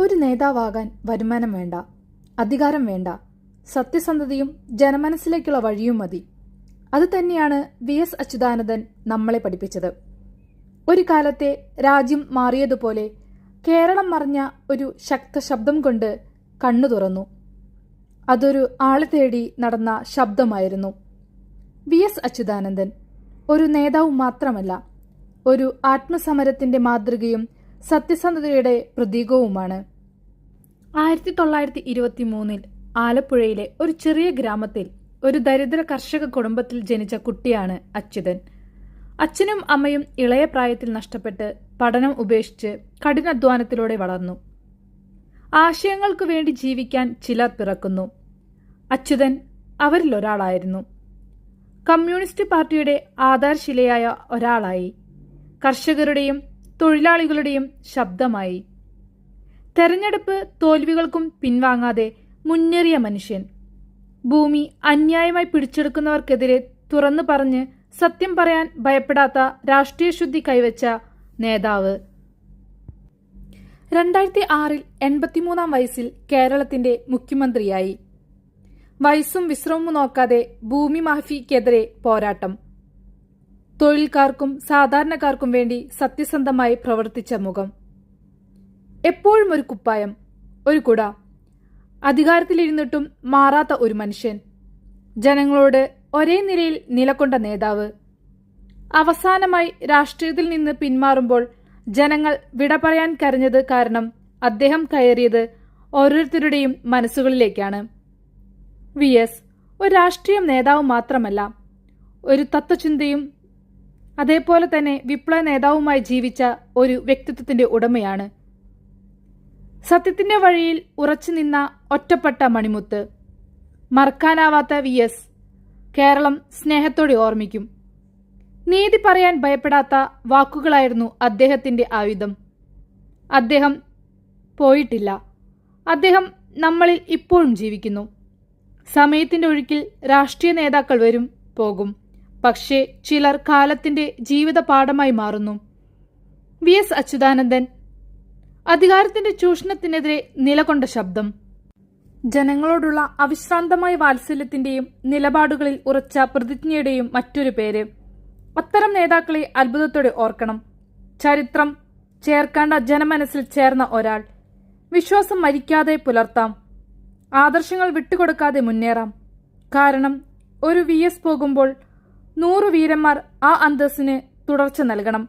ഒരു നേതാവാകാൻ വരുമാനം വേണ്ട അധികാരം വേണ്ട സത്യസന്ധതയും ജനമനസ്സിലേക്കുള്ള വഴിയും മതി. അത് തന്നെയാണ് വി എസ് അച്യുതാനന്ദൻ നമ്മളെ പഠിപ്പിച്ചത്. ഒരു കാലത്തെ രാജ്യം മാറിയതുപോലെ കേരളം മറിഞ്ഞ ഒരു ശക്ത ശബ്ദം കൊണ്ട് കണ്ണു തുറന്നു. അതൊരു ആളെ തേടി നടന്ന ശബ്ദമായിരുന്നു. വി എസ് അച്യുതാനന്ദൻ ഒരു നേതാവ് മാത്രമല്ല ഒരു ആത്മസമരത്തിന്റെ മാതൃകയും സത്യസന്ധതയുടെ പ്രതീകവുമാണ്. ആയിരത്തി തൊള്ളായിരത്തി ഇരുപത്തി മൂന്നിൽ ആലപ്പുഴയിലെ ഒരു ചെറിയ ഗ്രാമത്തിൽ ഒരു ദരിദ്ര കർഷക കുടുംബത്തിൽ ജനിച്ച കുട്ടിയാണ് അച്യുതൻ. അച്ഛനും അമ്മയും ഇളയ പ്രായത്തിൽ നഷ്ടപ്പെട്ട് പഠനം ഉപേക്ഷിച്ച് കഠിനാധ്വാനത്തിലൂടെ വളർന്നു. ആശയങ്ങൾക്കു വേണ്ടി ജീവിക്കാൻ ചിലർ പിറക്കുന്നു. അച്യുതൻ അവരിൽ ഒരാളായിരുന്നു. കമ്മ്യൂണിസ്റ്റ് പാർട്ടിയുടെ ആധാർശിലയായ ഒരാളായി. കർഷകരുടെയും തൊഴിലാളികളുടെയും ശബ്ദമായി. തെരഞ്ഞെടുപ്പ് തോൽവികൾക്കും പിൻവാങ്ങാതെ മുന്നേറിയ മനുഷ്യൻ. ഭൂമി അന്യായമായി പിടിച്ചെടുക്കുന്നവർക്കെതിരെ തുറന്നു പറഞ്ഞ് സത്യം പറയാൻ ഭയപ്പെടാത്ത രാഷ്ട്രീയ ശുദ്ധി കൈവച്ച നേതാവ്. രണ്ടായിരത്തി ആറിൽ എൺപത്തിമൂന്നാം വയസ്സിൽ കേരളത്തിന്റെ മുഖ്യമന്ത്രിയായി. വയസ്സും വിശ്രമവും നോക്കാതെ ഭൂമി മാഫിക്കെതിരെ പോരാട്ടം. തൊഴിൽക്കാർക്കും സാധാരണക്കാർക്കും വേണ്ടി സത്യസന്ധമായി പ്രവർത്തിച്ച മുഖം. എപ്പോഴും ഒരു കുപ്പായം ഒരു കുട. അധികാരത്തിലിരുന്നിട്ടും മാറാത്ത ഒരു മനുഷ്യൻ. ജനങ്ങളോട് ഒരേ നിലയിൽ നിലകൊണ്ട നേതാവ്. അവസാനമായി രാഷ്ട്രീയത്തിൽ നിന്ന് പിന്മാറുമ്പോൾ ജനങ്ങൾ വിട പറയാൻ കരഞ്ഞത് കാരണം അദ്ദേഹം കയറിയത് ഓരോരുത്തരുടെയും മനസ്സുകളിലേക്കാണ്. വി. എസ്. ഒരു രാഷ്ട്രീയ നേതാവ് മാത്രമല്ല ഒരു തത്വചിന്തയും അതേപോലെ തന്നെ വിപ്ലവ നേതാവുമായി ജീവിച്ച ഒരു വ്യക്തിത്വത്തിന്റെ ഉടമയാണ്. സത്യത്തിന്റെ വഴിയിൽ ഉറച്ചു നിന്ന ഒറ്റപ്പെട്ട മണിമുത്ത്. മറക്കാനാവാത്ത വി എസ്. കേരളം സ്നേഹത്തോടെ ഓർമ്മിക്കും. നീതി പറയാൻ ഭയപ്പെടാത്ത വാക്കുകളായിരുന്നു അദ്ദേഹത്തിന്റെ ആയുധം. അദ്ദേഹം പോയിട്ടില്ല. അദ്ദേഹം നമ്മളിൽ ഇപ്പോഴും ജീവിക്കുന്നു. സമയത്തിന്റെ ഒഴുക്കിൽ രാഷ്ട്രീയ നേതാക്കൾ വരും പോകും. പക്ഷേ ചിലർ കാലത്തിന്റെ ജീവിതപാഠമായി മാറുന്നു. വി. എസ്. അച്യുതാനന്ദൻ അധികാരത്തിന്റെ ചൂഷണത്തിനെതിരെ നിലകൊണ്ട ശബ്ദം. ജനങ്ങളോടുള്ള അവിശ്രാന്തമായ വാത്സല്യത്തിന്റെയും നിലപാടുകളിൽ ഉറച്ച പ്രതിജ്ഞയുടെയും മറ്റൊരു പേര്. അത്തരം നേതാക്കളെ അത്ഭുതത്തോടെ ഓർക്കണം. ചരിത്രം ചേർക്കേണ്ട ജനമനസ്സിൽ ചേർന്ന ഒരാൾ. വിശ്വാസം മരിക്കാതെ പുലർത്താം. ആദർശങ്ങൾ വിട്ടുകൊടുക്കാതെ മുന്നേറാം. കാരണം ഒരു വി. എസ്. പോകുമ്പോൾ നൂറ് വീരന്മാർ ആ അന്തസ്സിന് തുടർച്ച നൽകണം